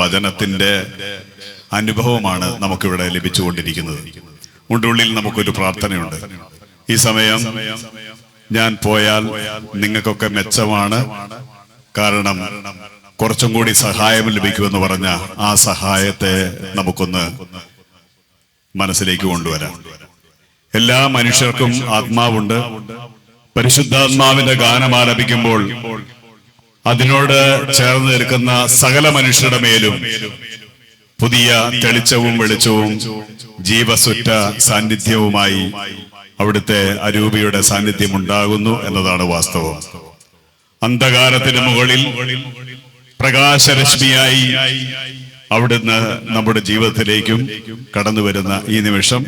വചനത്തിന്റെ അനുഭവമാണ് നമുക്കിവിടെ ലഭിച്ചുകൊണ്ടിരിക്കുന്നത്. ഉണ്ടുള്ളിൽ നമുക്കൊരു പ്രാർത്ഥനയുണ്ട്. ഈ സമയം ഞാൻ പോയാൽ നിങ്ങൾക്കൊക്കെ മെച്ചമാണ്. കാരണം കുറച്ചും കൂടി സഹായം ലഭിക്കുമെന്ന് പറഞ്ഞ ആ സഹായത്തെ നമുക്കൊന്ന് മനസ്സിലേക്ക് കൊണ്ടുവരാം. എല്ലാ മനുഷ്യർക്കും ആത്മാവുണ്ട്. പരിശുദ്ധാത്മാവിന്റെ ഗാനം ആലപിക്കുമ്പോൾ അതിനോട് ചേർന്ന് നിൽക്കുന്ന സകല മനുഷ്യരുടെ മേലും പുതിയ തെളിച്ചവും വെളിച്ചവും ജീവസുറ്റ സാന്നിധ്യവുമായി അവിടുത്തെ അരൂപിയുടെ സാന്നിധ്യം ഉണ്ടാകുന്നു എന്നതാണ് വാസ്തവം. അന്ധകാരത്തിന് മുകളിൽ പ്രകാശരശ്മിയായി അവിടുന്ന് നമ്മുടെ ജീവിതത്തിലേക്കും കടന്നു വരുന്ന ഈ നിമിഷം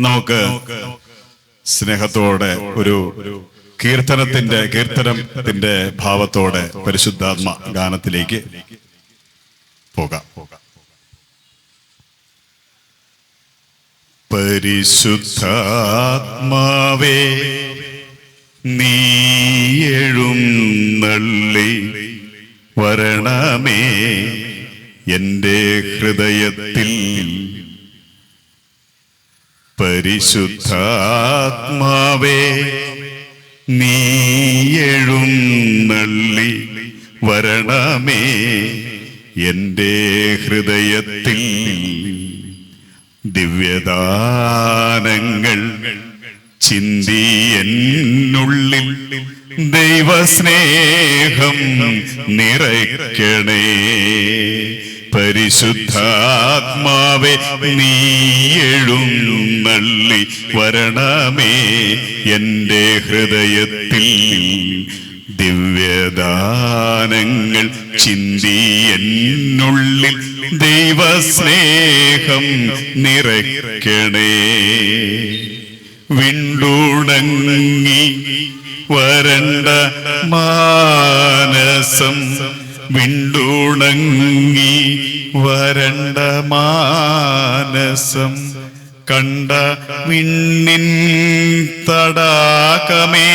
നമുക്ക് സ്നേഹത്തോടെ ഒരു കീർത്തനത്തിന്റെ കീർത്തനത്തിന്റെ ഭാവത്തോടെ പരിശുദ്ധാത്മ ഗാനത്തിലേക്ക് പോകാം. പരിശുദ്ധാത്മാവേ നീയെഴും നള്ളി വരണമേ എന്റെ ഹൃദയത്തിൽ പരിശുദ്ധാത്മാവേ നീയെഴും നള്ളി വരണമേ എന്റെ ഹൃദയത്തിൽ ദിവ്യദാനങ്ങൾ ചിന്തി എന്നുള്ളിൽ ദൈവസ്നേഹം നിറയ്ക്കണേ. പരിശുദ്ധാത്മാവെ നീയെഴുന്നള്ളി വരണമേ. എന്റെ ഹൃദയത്തിൽ ദിവ്യദാനങ്ങൾ ചിന്തി എന്നുള്ളിൽ ദൈവസ്നേഹം നിറയ്ക്കണേ. വിണ്ടുണങ്ങി വരണ്ട മാനസം വിണ്ടുണങ്ങി വരണ്ട മാനസം കണ്ട വിണ്ണിൻ തടാകമേ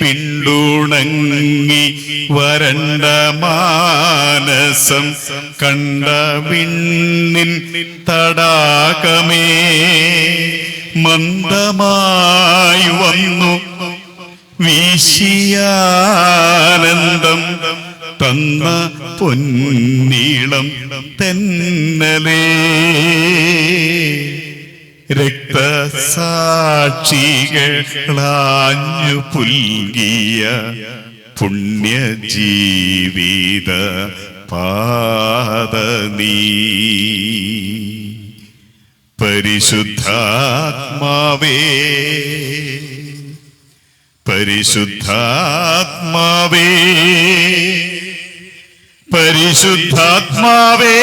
പിണ്ടുണങ്ങി വരണ്ട മാനസം കണ്ട വിണ്ണിൻ തടാകമേ മന്ദമായി വന്നു വീശിയാനന്ദം തന്ന പൊന്നീളം തെന്നലേ. രക്തസാക്ഷികളാഞ്ഞു പുൽകിയ പുണ്യജീവിത പാത നീ പരിശുദ്ധാത്മാവേ പരിശുദ്ധാത്മാവേ. പരിശുദ്ധാത്മാവേ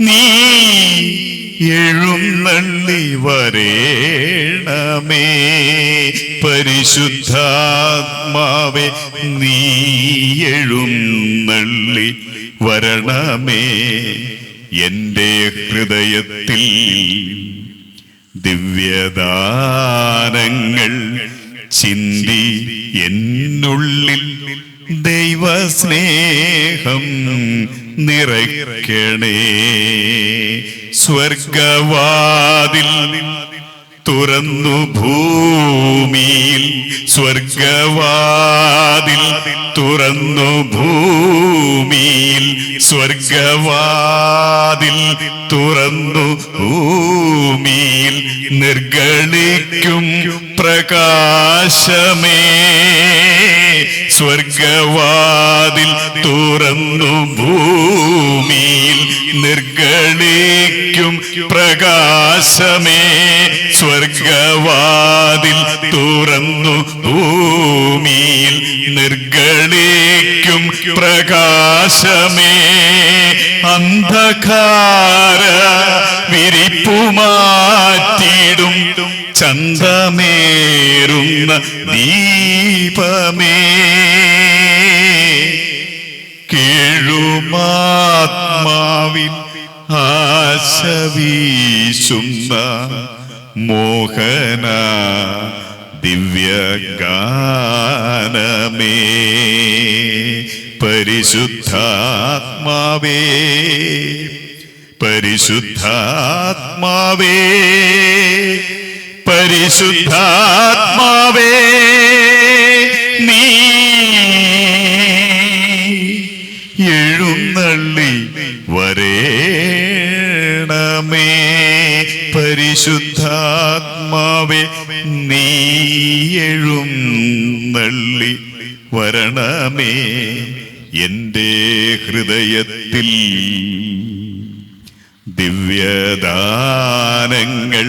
നീ എഴുന്നള്ളി വരേണമേ. പരിശുദ്ധാത്മാവേ നീ എഴുന്നള്ളി വരണമേ. എന്റെ ഹൃദയത്തിൽ ദിവ്യദാനങ്ങൾ ചിന്തി എന്നുള്ളിൽ ദൈവസ്നേഹം നിറയ്ക്കണേ. സ്വർഗവാതിൽ തുറന്നു ഭൂമിയിൽ സ്വർഗവാതിൽ തുറന്നു ഭൂമിയിൽ സ്വർഗവാതിൽ തുറന്നു ഭൂമിയിൽ നിർഗണിക്കും പ്രകാശമേ. സ്വർഗവാതിൽ തുറന്നു ഭൂമിയിൽ നിർഗളിക്കും പ്രകാശമേ. സ്വർഗവാതിൽ തുറന്നു ഭൂമിയിൽ നിർഗളിക്കും പ്രകാശമേ. അന്ധകാര വിരിപ്പുമാറ്റിടും ചന്തമേറുന്ന ദീപമേ കേഴുമാത്മാവിൻ ആശവീശുന്ന മോഹന ദിവ്യഗാനമേ പരിശുദ്ധാത്മാവേ പരിശുദ്ധാത്മാവേ പരിശുദ്ധാത്മാവേ. എഴുന്നള്ളി വരേണമേ. പരിശുദ്ധാത്മാവേ നീ എഴുന്നള്ളി വരണമേ. എന്റെ ഹൃദയത്തിൽ ദിവ്യദാനങ്ങൾ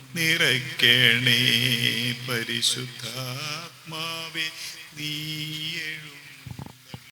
നിറയ്ക്കണേ പരിശുദ്ധാത്മാവേ നീ